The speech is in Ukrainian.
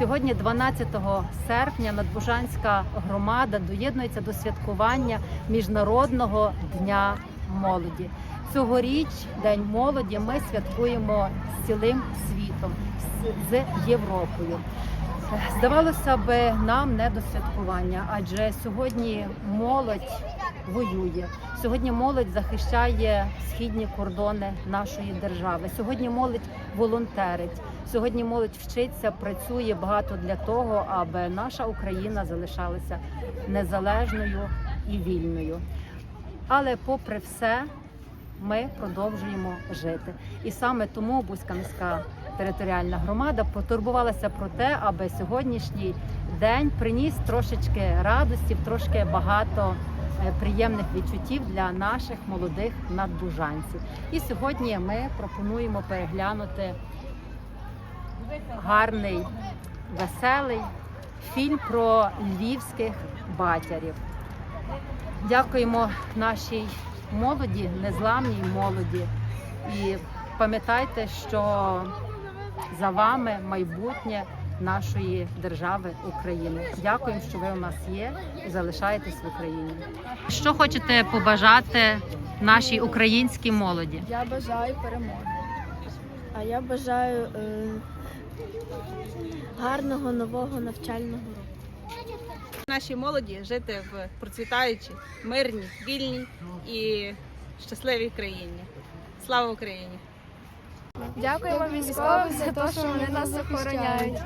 Сьогодні, 12 серпня, Надбужанська громада доєднується до святкування Міжнародного дня молоді. Цьогоріч День молоді ми святкуємо з цілим світом, з- Європою. Здавалося б, нам не до святкування, адже сьогодні молодь воює. Сьогодні молодь захищає східні кордони нашої держави. Сьогодні молодь волонтерить. Сьогодні молодь вчиться, працює багато для того, аби наша Україна залишалася незалежною і вільною. Але, попри все, ми продовжуємо жити. І саме тому Бузька територіальна громада потурбувалася про те, аби сьогоднішній день приніс трошечки радості, трошки багато приємних відчуттів для наших молодих надбужанців. І сьогодні ми пропонуємо переглянути гарний, веселий фільм про львівських батярів. Дякуємо нашій молоді, незламній молоді. І пам'ятайте, що за вами майбутнє нашої держави України. Дякуємо, що ви у нас є і залишаєтесь в Україні. Що хочете побажати нашій українській молоді? Я бажаю перемоги. А я бажаю е, гарного нового навчального року. нашій молоді жити в процвітаючій, мирній, вільній і щасливій країні. Слава Україні! Дякуємо військовим за те, що вони нас захороняють.